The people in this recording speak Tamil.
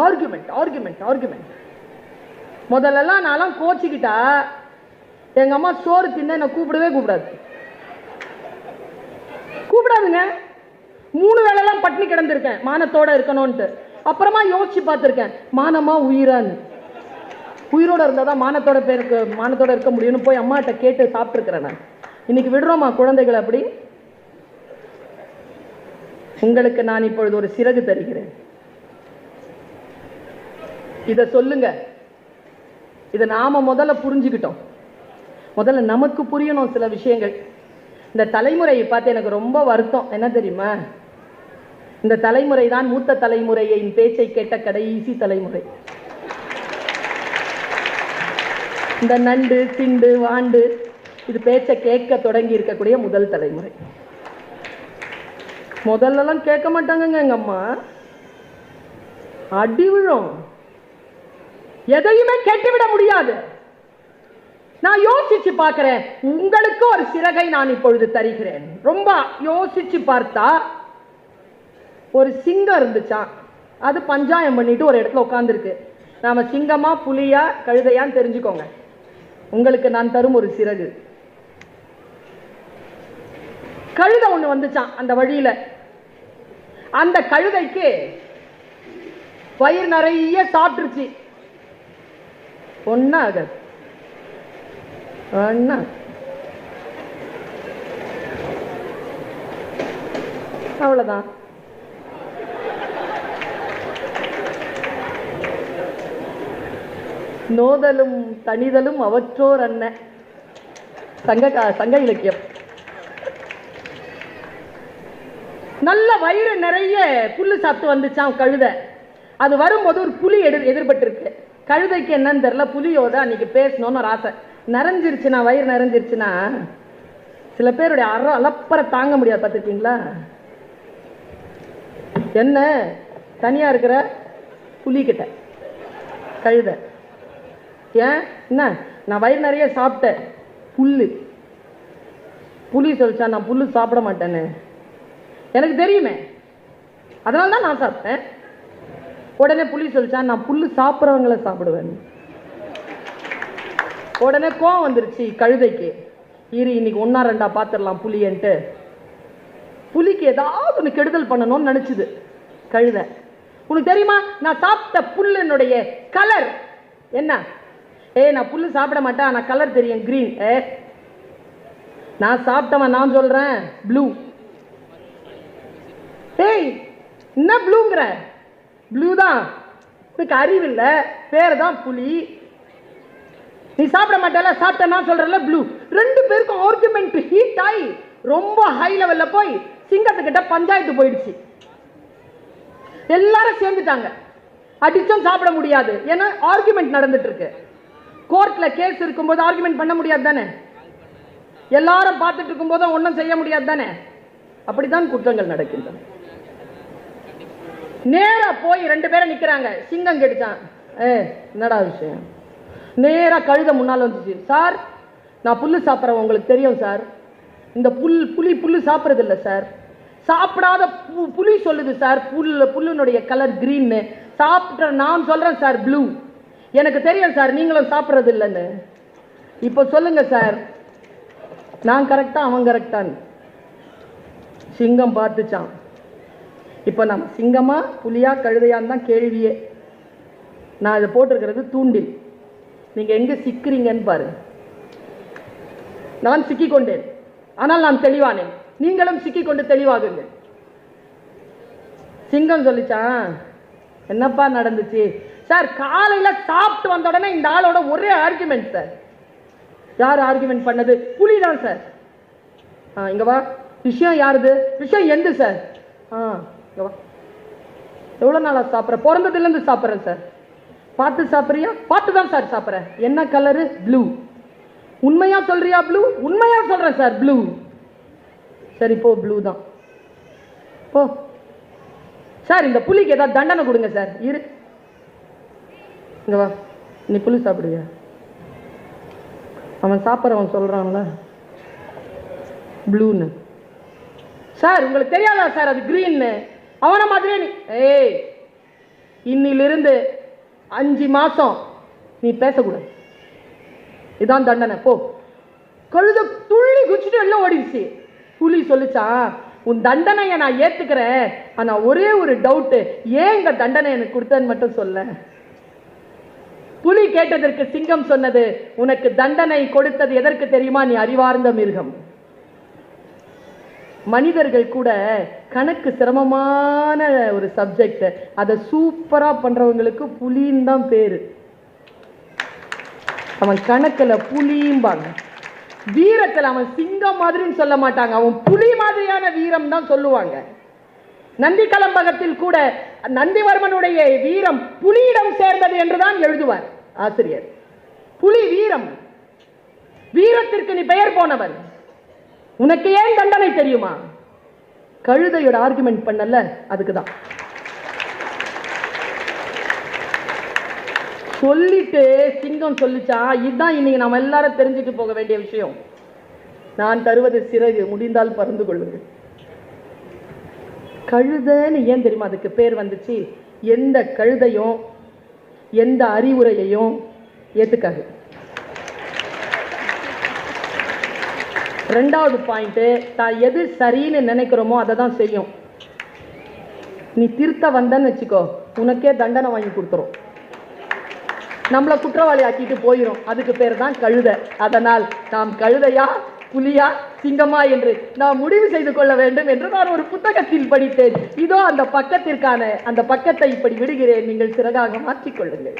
ஆர்குமெண்ட் ஆர்குமெண்ட் ஆர்குமெண்ட் முதல்லலாம் நான்லாம் கோச்சிக்கிட்டா எங்க அம்மா சோறு தின்ன என்னை கூப்பிடவே கூப்பிடாது. கூப்பிடாதுங்க. மூணு வேளைலாம் பட்டினி கிடந்திருக்கேன் மானத்தோட இருக்கணும்ன்ட்டு. அப்புறமா யோசிச்சு பார்த்துருக்கேன் மானமா உயிரான்னு. உயிரோட இருந்தால் தான் மானத்தோட பேருக்கு மானத்தோட இருக்க முடியும்னு போய் அம்மாட்ட கேட்டு சாப்பிட்ருக்கிறேன் நான். இன்னைக்கு விடுறோமா குழந்தைகள் அப்படி? உங்களுக்கு நான் இப்பொழுது ஒரு சிறகு தருகிறேன். இதை சொல்லுங்க. இதை நாம் முதல்ல புரிஞ்சுக்கிட்டோம். முதல்ல நமக்கு புரியணும் சில விஷயங்கள். இந்த தலைமுறையை பார்த்து எனக்கு ரொம்ப வருத்தம். என்ன தெரியுமா? இந்த தலைமுறை தான் மூத்த தலைமுறையின் பேச்சை கேட்ட கடைசி தலைமுறை. இந்த நண்டு திண்டு வாண்டு இது பேச்சை கேட்க தொடங்கி இருக்கக்கூடிய முதல் தலைமுறை. முதல்லலாம் கேட்க மாட்டாங்கங்க எங்கம்மா அடி விழும். எதையுமே கேட்டுவிட முடியாது. நான் யோசிச்சு பார்க்கிறேன். உங்களுக்கு ஒரு சிறகை நான் இப்பொழுது தருகிறேன். ரொம்ப யோசிச்சு பார்த்தா ஒரு சிங்கம் இருந்துச்சான் அது பஞ்சாயம் பண்ணிட்டு ஒரு இடத்துல உட்காந்துருக்கு நாம சிங்கமா புலியா கழுதையான்னு தெரிஞ்சுக்கோங்க. உங்களுக்கு நான் தரும் ஒரு சிறகு. கழுதை ஒண்ணு வந்துச்சான் அந்த வழியில. அந்த கழுதைக்கு வயிறு நிறைய சாப்பிட்டுருச்சு. ஒன்னா ஆகாது ஒண்ணா. அவ்வளவுதான். நோதலும் தனிதலும் அவற்றோர் அன்ன. சங்க சங்க இலக்கியம். நல்ல வயிறு நிறைய புல்லு சாப்பிட்டு வந்துச்சான் கழுதை. அது வரும்போது ஒரு புலி எதிர் எதிர்பட்டிருக்கு. கழுதைக்கு என்னன்னு தெரில புலியோட அன்னைக்கு பேசணும்னு ஒரு ஆசை. நிறைஞ்சிருச்சுன்னா வயிறு நிறைஞ்சிருச்சுன்னா சில பேருடைய அற அலப்பறை தாங்க முடியாது பார்த்துருக்கீங்களா? என்ன? தனியாக இருக்கிற புலிக்கிட்ட கழுதை. ஏன்? என்ன? நான் வயிறு நிறைய சாப்பிட்டேன் புல்லு. புலி சொல்லிச்சா நான் புல்லு சாப்பிட மாட்டேன்னு. எனக்கு தெரியுமே. அதனால தான் நான் சாப்பிட்டேன். உடனே புலி சொல்லிச்சா நான் புல் சாப்பிட்றவங்கள சாப்பிடுவேன். உடனே கோவம் வந்துருச்சு கழுதைக்கு. இரு இன்னைக்கு ஒன்றா ரெண்டா பார்த்துடலாம் புளியன்ட்டு புலிக்கு ஏதாவது ஒன்று கெடுதல் பண்ணணும்னு நினச்சிது கழுதை. உனக்கு தெரியுமா நான் சாப்பிட்ட புல்லினுடைய கலர் என்ன? ஏய் நான் புல்லு சாப்பிட மாட்டேன் ஆனால் கலர் தெரியும் க்ரீன் ஏ நான் சாப்பிட்டவன் நான் சொல்கிறேன் ப்ளூ ஏய் என்ன ப்ளூங்கிற ப்ளூ தான் உனக்கு அறிவு இல்லை பேர் தான் புலி. நீ சாப்பிட மாட்டேல சாப்பிட்ட நான் ப்ளூ ரெண்டு பேருக்கும் ஆர்குமெண்ட் ஹீட் ஆகி ரொம்ப ஹை லெவலில் போய் சிங்கத்துக்கிட்ட பஞ்சாயத்து போயிடுச்சு. எல்லாரும் சேர்ந்துட்டாங்க. அடிச்சும் சாப்பிட முடியாது. ஏன்னா ஆர்குமெண்ட் நடந்துட்டு இருக்கு கோர்ட்ல கேஸ் இருக்கும்போது ஆர்குமெண்ட் பண்ண முடியாது தானே? எல்லாரும் பார்த்துட்டு இருக்கும்போது ஒன்றும் செய்ய முடியாது தானே? அப்படித்தான் குற்றங்கள் நடக்கின்றன. நேரா போய் ரெண்டு பேரும் நிக்கிறாங்க. சிங்கம் கெடுச்சான் ஏ என்னடா விஷயம்? நேரா கழுத முன்னால் வந்துச்சு. சார் நான் புல் சாப்பிட்றேன். உங்களுக்கு தெரியும் சார். இந்த புல் புலி புல் சாப்பிட்றது இல்லை சார். சாப்பிடாத பு- புலி சொல்லுது சார். புல் புல்லுனுடைய கலர் க்ரீன்னு சாப்பிட்ற நான் சொல்கிறேன் சார் ப்ளூ எனக்கு தெரியும் சார். நீங்களும் சாப்பிட்றது இல்லைன்னு இப்போ சொல்லுங்க சார். நான் கரெக்டாக அவன் கரெக்டான்னு சிங்கம் பார்த்துச்சான் இப்போ நம்ம சிங்கமாக புலியாக கழுதையான்னு தான் கேள்வியே. நான் இதை போட்டிருக்கிறது தூண்டில். நீங்கள் எங்கே சிக்கிறீங்கன்னு பாரு நான் சிக்கிக்கொண்டேன். ஆனால் நான் தெளிவானேன். நீங்களும் சிக்கிக்கொண்டு தெளிவாகுங்கள். சிங்கம் சொல்லிச்சான் என்னப்பா நடந்துச்சு? சார் காலையில் சாப்பிட்டு வந்த உடனே இந்த ஆளோட ஒரே ஆர்குமெண்ட் சார். யார் ஆர்குமெண்ட் பண்ணது? புலி தான் சார். ஆ இங்கே வா. விஷயம் யாருது? விஷயம் எந்த சார்? ஆ வா. எவ்வளோ நாளாக சாப்பிட்ற? பிறந்ததுலேருந்து சாப்பிட்றேன் சார். பார்த்து சாப்பிட்றியா? பார்த்து தான் சார் சாப்பிட்றேன். என்ன கலரு ப்ளூ உண்மையாக சொல்கிறியா ப்ளூ உண்மையாக சொல்கிறேன் சார் ப்ளூ சரி போ ப்ளூ தான். போ. சார் இந்த புலிக்கு ஏதாவது தண்டனை கொடுங்க சார். இரு. இங்கே வா. நீ புளி சாப்பிடுவியா? அவன் சாப்பிட்றவன் சொல்கிறான்ல ப்ளூன்னு சார் உங்களுக்கு தெரியாதா சார் அது க்ரீன்னு அவனை மாதிரியே நீ ஏய் இன்னிலிருந்து அஞ்சு மாதம் நீ பேசக்கூடாது. இதான் தண்டனை. போ. கழுத துள்ளி குச்சிட்டு எல்லாம் ஓடிடுச்சு. புலி சொல்லிச்சான் உன் தண்டனையை நான் ஏற்றுக்கிறேன் ஆனால் ஒரே ஒரு டவுட்டு ஏன் இந்த தண்டனை எனக்கு கொடுத்தேன்னு மட்டும் சொல்ல. புலி கேட்டதற்கு சிங்கம் சொன்னது உனக்கு தண்டனை கொடுத்தது எதற்கு தெரியுமா? நீ அறிவார்ந்த மிருகம். மனிதர்கள் கூட கணக்கு சிரமமான ஒரு சப்ஜெக்ட் அதை சூப்பரா பண்றவங்களுக்கு புலின்னு தான் பேரு. அவன் கணக்கில் புலிம்பாங்க. வீரத்தில் அவன் சிங்கம் மாதிரின்னு சொல்ல மாட்டாங்க. அவன் புலி மாதிரியான வீரம் தான் சொல்லுவாங்க. நந்தி கலம்பகத்தில் கூட நந்திவர்மனுடைய வீரம் புலியிடம் சேர்ந்தது என்றுதான் எழுதுவார் ஆசிரியர். புலி வீரம். வீரத்திற்கு நீ பெயர் போனவன் உனக்கு ஏன் தண்டனை தெரியுமா? கழுதையோட ஆர்குமெண்ட் பண்ணல அதுக்கு தான் சொல்லிட்டு சிங்கம் சொல்லிச்சா? இதுதான் இன்னைக்கு நம்ம எல்லாரும் தெரிஞ்சுட்டு போக வேண்டிய விஷயம். நான் தருவது சிறகு முடிந்தால் பறந்து கொள்ளுங்கள். கழுதைன்னு ஏன் தெரியுமா அதுக்கு பேர் வந்துச்சு? எந்த கழுதையும் எந்த அறிவுரையையும் ஏற்றுக்காது ரெண்டாவது பாயிண்ட்டு தான் எது சரின்னு நினைக்கிறோமோ அதை தான் செய்யும். நீ திருத்த வந்தன்னு வச்சுக்கோ உனக்கே தண்டனை வாங்கி கொடுத்துரும். நம்மளை குற்றவாளி ஆக்கிட்டு போயிடும் அதுக்கு பேர் தான் கழுதை. அதனால் நாம் கழுதையா புலியா சிங்கமா என்று நான் முடிவு செய்து கொள்ள வேண்டும் என்று நான் ஒரு புத்தகத்தில் படித்தேன். இதோ அந்த பக்கத்திற்கான அந்த பக்கத்தை இப்படி விடுகிறேன். நீங்கள் சிறகாக மாற்றிக்கொள்ளுங்கள்